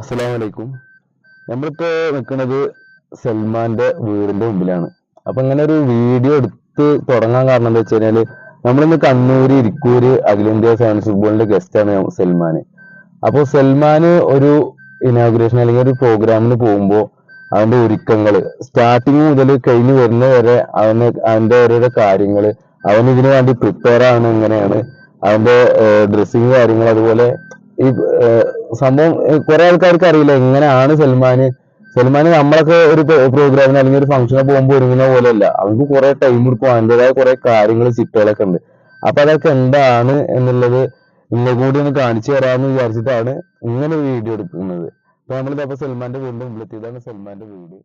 അസ്സലാമലൈക്കും. നമ്മളിപ്പോ നിൽക്കുന്നത് സൽമാന്റെ വീടിന്റെ മുമ്പിലാണ്. അപ്പൊ ഇങ്ങനെ ഒരു വീഡിയോ എടുത്ത് തുടങ്ങാൻ കാരണം എന്താ വെച്ച് കഴിഞ്ഞാൽ നമ്മളിന്ന് കണ്ണൂര് ഇരിക്കൂര് അഖിലേന്ത്യാ സയൻസ് ഫുട്ബോളിന്റെ ഗസ്റ്റ് ആണ് സൽമാന്. അപ്പൊ സൽമാന് ഒരു ഇനോഗ്രേഷൻ അല്ലെങ്കിൽ ഒരു പ്രോഗ്രാമിന് പോകുമ്പോൾ അവന്റെ ഒരുക്കങ്ങൾ സ്റ്റാർട്ടിങ് മുതൽ കഴിഞ്ഞ് വരുന്ന വരെ അവന് അവന്റെ ഓരോരോ കാര്യങ്ങൾ അവൻ ഇതിനു വേണ്ടി പ്രിപ്പയർ ആണ് എങ്ങനെയാണ് അവന്റെ ഡ്രസ്സിങ് കാര്യങ്ങൾ അതുപോലെ ഈ സംഭവം കുറെ ആൾക്കാർക്ക് അറിയില്ല എങ്ങനെയാണ് സൽമാന് സൽമാന് നമ്മളൊക്കെ ഒരു പ്രോഗ്രാമിന് അല്ലെങ്കിൽ ഒരു ഫംഗ്ഷന് പോകുമ്പോൾ ഒരുങ്ങുന്ന പോലെയല്ല. അവർക്ക് കുറെ ടൈം എടുക്കും അതിന്റെതായ കുറെ കാര്യങ്ങൾ ചിട്ടകളൊക്കെ ഉണ്ട്. അപ്പൊ അതൊക്കെ എന്താണ് എന്നുള്ളത് ഇന്നെ കൂടി ഒന്ന് കാണിച്ചു തരാമെന്ന് വിചാരിച്ചിട്ടാണ് ഇങ്ങനെ വീഡിയോ എടുക്കുന്നത്. അപ്പൊ നമ്മളിത് അപ്പൊ സൽമാന്റെ വീടിന്റെ മുമ്പിലെത്തി ഇതാണ് സൽമാന്റെ വീട്.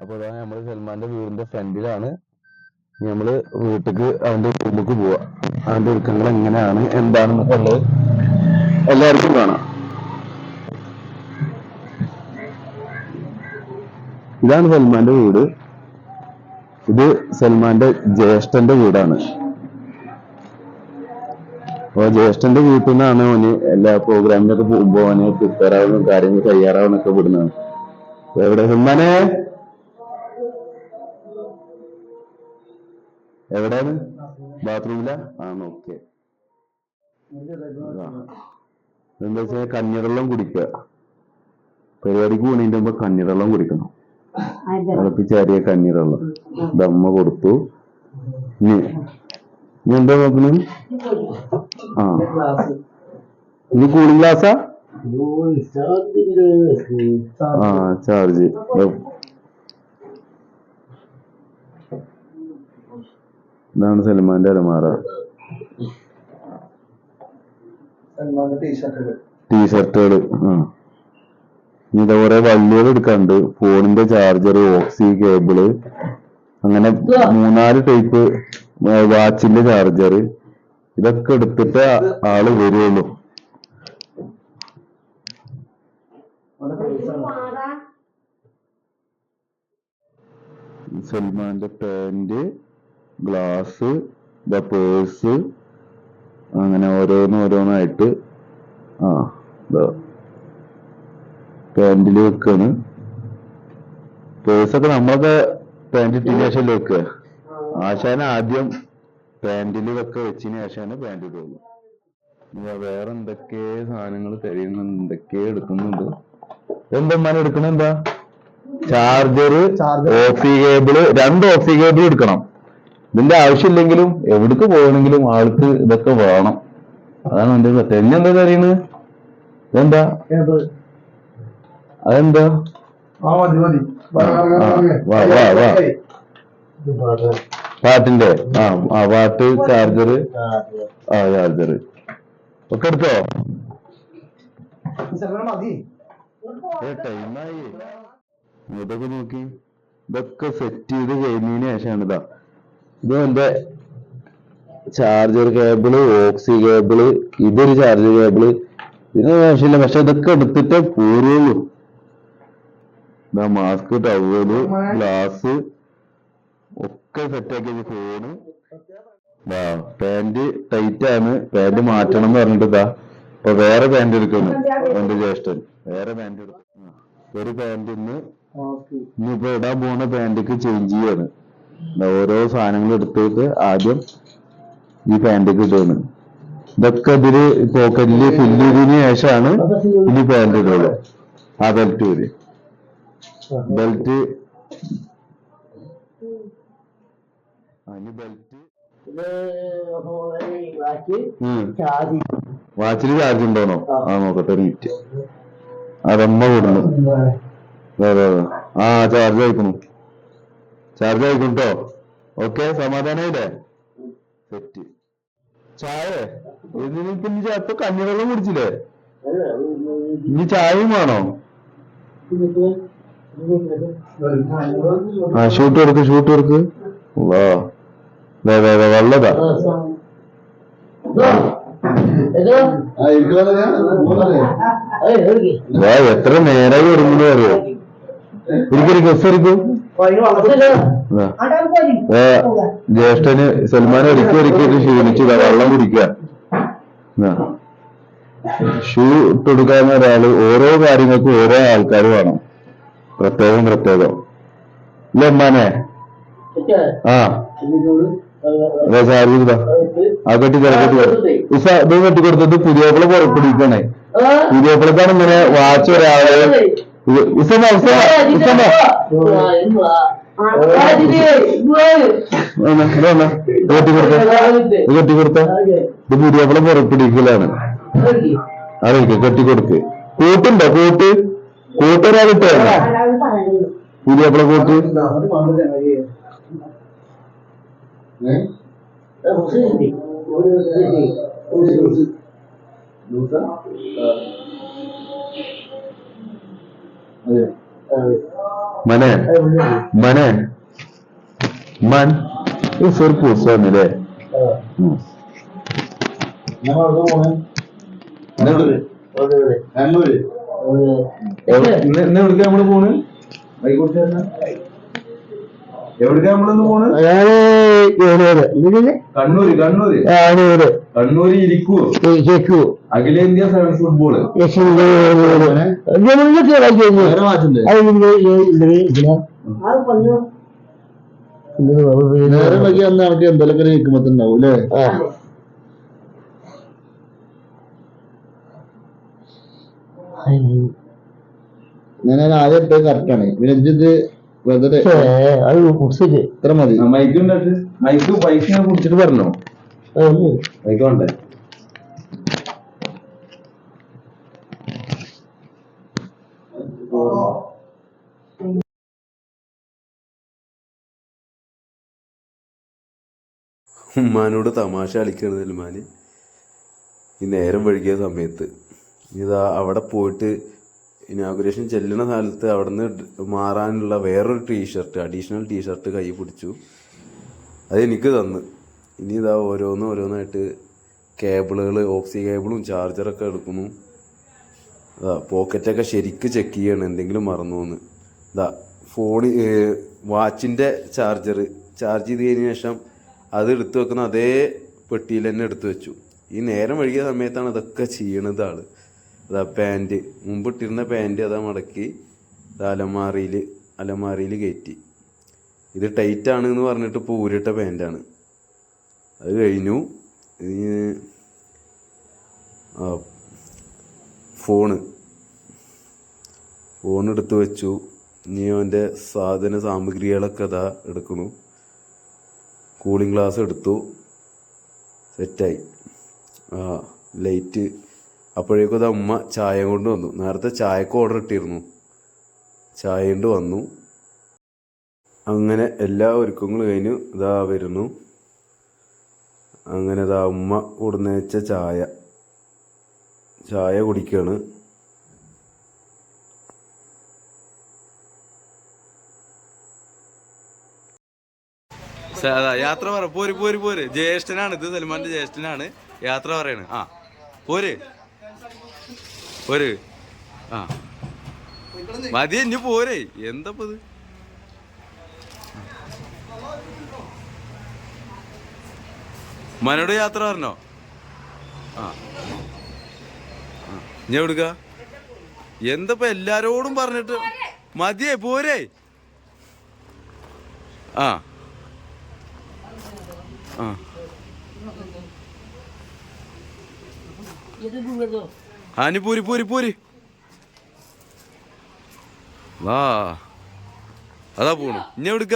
അപ്പൊ അതാണ് നമ്മൾ സൽമാന്റെ വീടിന്റെ ഫ്രണ്ടിലാണ്. നമ്മൾ വീട്ടിക്ക് അവന്റെ റൂമിലേക്ക് പോവാ. അവന്റെ ഒരുക്കങ്ങൾ എങ്ങനെയാണ് എന്താണെന്നൊക്കെ ഉള്ളത് എല്ലാവർക്കും കാണാം. ഇതാണ് സൽമാന്റെ വീട്. ഇത് സൽമാന്റെ ജ്യേഷ്ഠന്റെ വീടാണ്. അപ്പൊ ജ്യേഷ്ഠന്റെ വീട്ടിൽ നിന്നാണ് അവന് എല്ലാ പ്രോഗ്രാമിനൊക്കെ പോകുമ്പോ അവന് പ്രിപ്പയർ ആവുന്ന കാര്യങ്ങൾ തയ്യാറാവുന്നൊക്കെ വിടുന്നതാണ് എവിടെ സൽമാനെ? എവിടെയാണ്? ബാത്റൂമില? ആ ഓക്കെ. എന്താ വെച്ചാൽ കഞ്ഞിവെള്ളം കുടിക്കുക. പരിപാടിക്ക് പോണതിന്റെ മുമ്പ് കഞ്ഞിവെള്ളം കുടിക്കണം. തിളപ്പിച്ചാരിയ കഞ്ഞിവെള്ളം ദമ്മ കൊടുത്തു. ഇനി ഇനി എന്താ നോക്കുന്നു ആ. ഇനി കൂളിംഗ് ഗ്ലാസ്സാ ആ? ചാർജ് ഇതാണ് സൽമാന്റെ അലമാറ ടീഷർട്ടുകൾ ആ. ഇനി ഇതേപോലെ വള്ളികൾ എടുക്കാണ്ട് ഫോണിന്റെ ചാർജർ ഓക്സി കേബിൾ അങ്ങനെ മൂന്നാൽ ടൈപ്പ് വാച്ചിന്റെ ചാർജർ ഇതൊക്കെ എടുത്തിട്ട് ആൾ വരുള്ളൂ. സൽമാന്റെ പാന്റ് ഗ്ലാസ് ദ പേഴ്സ് അങ്ങനെ ഓരോന്ന് ഓരോന്നായിട്ട് ആ പാന്റിൽ വെക്കാണ്. പേഴ്സൊക്കെ നമ്മളൊക്കെ പാന്റ് ഇട്ടതിന് ശേഷം വെക്കുക ആശാന ആദ്യം പാന്റിൽ വെക്ക വെച്ചതിന് ശേഷമാണ് പാന്റ് ഇടുള്ളൂ വേറെ എന്തൊക്കെ സാധനങ്ങൾ തിരയുന്നുണ്ട് എന്തൊക്കെ എടുക്കുന്നുണ്ട്? എന്തെന്നാണ് എടുക്കണെന്താ ചാർജർ ഓഫി കേബിൾ രണ്ട് ഓഫി കേബിൾ എടുക്കണം. ഇതിന്റെ ആവശ്യമില്ലെങ്കിലും എവിടേക്ക് പോകണമെങ്കിലും ആൾക്ക് ഇതൊക്കെ വേണം. അതാണ് എന്റെ സത്യം ഇനി എന്താ അറിയുന്നത് ഇതെന്താ? അതെന്താ? ആ, വാ വാ വാ പാട്ടിന്റെ ആ ആ പാട്ട് ചാർജർ ആ ചാർജർ ഒക്കെ എടുത്തോ? ടൈമായി. ഇതൊക്കെ നോക്കി. ഇതൊക്കെ സെറ്റ് ചെയ്ത് കഴിഞ്ഞതിന് ശേഷമാണ് ഇതാ. ഇത് എന്റെ ചാർജർ കേബിൾ ഓക്സി കേബിൾ ഇതൊരു ചാർജർ കേബിൾ. ഇതിന് ആവശ്യമില്ല. പക്ഷെ ഇതൊക്കെ എടുത്തിട്ടേ പോരുള്ളൂ. ഇതാ മാസ്ക് ടവൽ ഗ്ലാസ് ഒക്കെ സെറ്റാക്കിയത് ഫോണ് പാന്റ് ടൈറ്റ് ആണ്. പാന്റ് മാറ്റണം എന്ന് പറഞ്ഞിട്ട് ഇതാ. ഇപ്പൊ വേറെ പാന്റ് എടുക്കുന്നു. എന്റെ ജ്യേഷ്ഠൻ. വേറെ പാന്റ് എടുക്കും ഒരു ഒരു പാന്റിന്ന് ഇനിയിപ്പോ ഇടാൻ പോണ പാന്റിക്ക് ചേഞ്ച് ചെയ്യാണ്. ഓരോ സാധനങ്ങൾ എടുത്തിട്ട് ആദ്യം ഈ പാന്റിക്ക് ഇടുകയാണ്. ഇതൊക്കെ ഇതിൽ പോക്കറ്റിൽ ഫില്ല് ചെയ്തതിനു ശേഷമാണ് ഇനി പാന്റ് ഇടുള്ളൂ. ആ ബെൽറ്റ് വരെ ബെൽറ്റ്. ബെൽറ്റ്. വാച്ചിൽ ചാർജ്. ഉണ്ടോണോ ആ. നോക്കട്ടെ റീറ്റ്. മിനിറ്റ് അതമ്മ വിടുന്നു അതെ അതെ ആ ചാർജ് ആയിക്കണു. ചാർജ് ആയിക്കും കേട്ടോ ഓക്കെ സമാധാനായില്ലേ? സെറ്റ് ചായ? ഇതിനിപ്പോ ഇനി ചായ- ഇപ്പൊ കഞ്ഞിവെള്ളം കുടിച്ചില്ലേ? ഇനി ചായയും വേണോ? ആ ഷൂട്ട് കൊടുക്ക് ഷൂട്ട് കൊടുക്ക് വാ. വെള്ളതാ. വാ എത്ര നേരായി ഒരുങ്ങുന്നു അറിയോ? ഒരിക്കലും ഗസ് ഒരിക്കും ജ്യേഷ്ഠന് സൽമാൻ ഒരിക്കും ഒരിക്കലും ക്ഷീണിച്ചു. ദാ വെള്ളം കുടിക്കുക. ഷൂ ഇട്ടുകൊടുക്കാൻ ഒരാൾ ഓരോ കാര്യങ്ങൾക്കും ഓരോ ആൾക്കാർ വേണം. പ്രത്യേകം പ്രത്യേകം. ഇല്ല ഉമ്മാനെ. ആ. അതെ സാരി ഇതാ. ആ കെട്ടി കെട്ടി ഉസ ഇത് കെട്ടി കൊടുത്തത് പുതിയപ്പള പുറപ്പെടുവിക്കണേ. പുതിയപ്പളക്കാണ് ഇങ്ങനെ വാച്ച് ഒരാളെ. ഇത് ഉസമ. ഇത് കെട്ടി കൊടുത്ത? ഇത് കെട്ടി കൊടുത്ത? ഇത് പുതിയപ്പള പുറപ്പെടുവിക്കലാണ്. അറിയിക്ക കെട്ടി കൊടുക്ക്. കൂട്ടുണ്ടോ കൂട്ട്. കൂട്ടൊരാളിട്ടോ പുതിയപ്പള കൂട്ട്? മനെ. മനെ. മൻ. ഈ ഒരു പൂച്ച വന്നില്ലേ ഉം. ഇന്ന് എവിടേക്കാ നമ്മൾ പോണ്? ആയിക്കോട്ടെ എവിടേക്കാ നമ്മളിന്ന് പോണ്? കണ്ണൂര് കണ്ണൂര്. കണ്ണൂര് ഇരിക്കുവോ അഖിലേന്ത്യാ സെവൻസ് ഫുട്ബോൾ. വേറെ മാറ്റില്ലേ നേരെ വൈകി അന്ന് എനിക്ക് എന്തെങ്കിലും അല്ലേ? ഞാൻ ആദ്യം ഇട്ടത് കറക്റ്റാണ് ആണ്. ഇത് വെറുതെ ഇത്ര മതി. മൈക്ക് ഉണ്ടായിട്ട് കുടിച്ചിട്ട് പറഞ്ഞോ? മൈക്ക് വേണ്ടേ? ഉമ്മാനോട് തമാശ കളിക്കുകയാണ് സൽമാൻ ഈ നേരം വഴുകിയ സമയത്ത്. ഇതാ അവിടെ പോയിട്ട് ഇനാഗുറേഷൻ ചെല്ലുന്ന സ്ഥലത്ത് അവിടെ നിന്ന് മാറാനുള്ള വേറൊരു ടീഷർട്ട് അഡീഷണൽ ടീഷർട്ട് കൈ പിടിച്ചു. അതെനിക്ക് തന്ന്. ഇനി ഇതാ ഓരോന്ന് ഓരോന്നായിട്ട് കേബിളുകൾ ഓക്സി കേബിളും ചാർജറൊക്കെ എടുക്കുന്നു. അതാ പോക്കറ്റൊക്കെ ശരിക്ക് ചെക്ക് ചെയ്യണം എന്തെങ്കിലും മറന്നു എന്ന് ഇതാ ഫോണി വാച്ചിന്റെ ചാർജർ ചാർജ് ചെയ്ത് കഴിഞ്ഞ ശേഷം അത് എടുത്തു വെക്കുന്ന അതേ പെട്ടിയിൽ തന്നെ എടുത്തു വെച്ചു. ഈ നേരം വഴുകിയ സമയത്താണ് ഇതൊക്കെ ചെയ്യണത് ആൾ. അതാ പാന്റ് മുമ്പ് ഇട്ടിരുന്ന പാന്റ് അതാ മടക്കി അത് അലമാറിയിൽ അലമാറിയിൽ കയറ്റി. ഇത് ആണ് എന്ന് പറഞ്ഞിട്ട് ഇപ്പോൾ ഊരിട്ട പാന്റാണ് അത് കഴിഞ്ഞു. ഫോണ്. ഫോൺ എടുത്ത് വെച്ചു. ഇനി അവന്റെ സാധന സാമഗ്രികളൊക്കെ അതാ എടുക്കണു. കൂളിംഗ് ഗ്ലാസ് എടുത്തു. സെറ്റായി ആ ലൈറ്റ് അപ്പോഴേക്കും അത് അമ്മ ചായ കൊണ്ട് വന്നു. നേരത്തെ ചായക്ക് ഓർഡർ ഇട്ടിരുന്നു. ചായ കൊണ്ട് വന്നു. അങ്ങനെ എല്ലാ ഒരുക്കങ്ങളും കഴിഞ്ഞു. ഇതാ വരുന്നു. അങ്ങനെ ഇതാ ഉമ്മ കൊടുന്നേച്ച ചായ. ചായ കുടിക്കുകയാണ് യാത്ര പറ. പോര് പോര് പോര്. ജ്യേഷ്ഠനാണ് ഇത്. സൽമാന്റെ ജ്യേഷ്ഠനാണ്. യാത്ര പറയാണ്. ആ പോര്. പോര്. ആ. മതി ഇനി പോരെ. എന്താ ഇത് മനോട് യാത്ര പറഞ്ഞോ? ആ. ഞാൻ ഇനി എവിടുക്ക? എന്തപ്പോ എല്ലാരോടും പറഞ്ഞിട്ട്? മതിയേ പോരെ. ആ. ആ. ആനി പോരി പോരി പോരി. വാ. അതാ പോണു. ഇനി എടുക്ക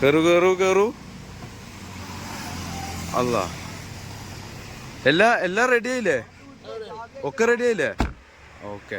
കയറു കയറു കയറു അല്ല എല്ലാ എല്ലാം റെഡി ആയില്ലേ? ഒക്കെ റെഡി ആയില്ലേ? ഓക്കെ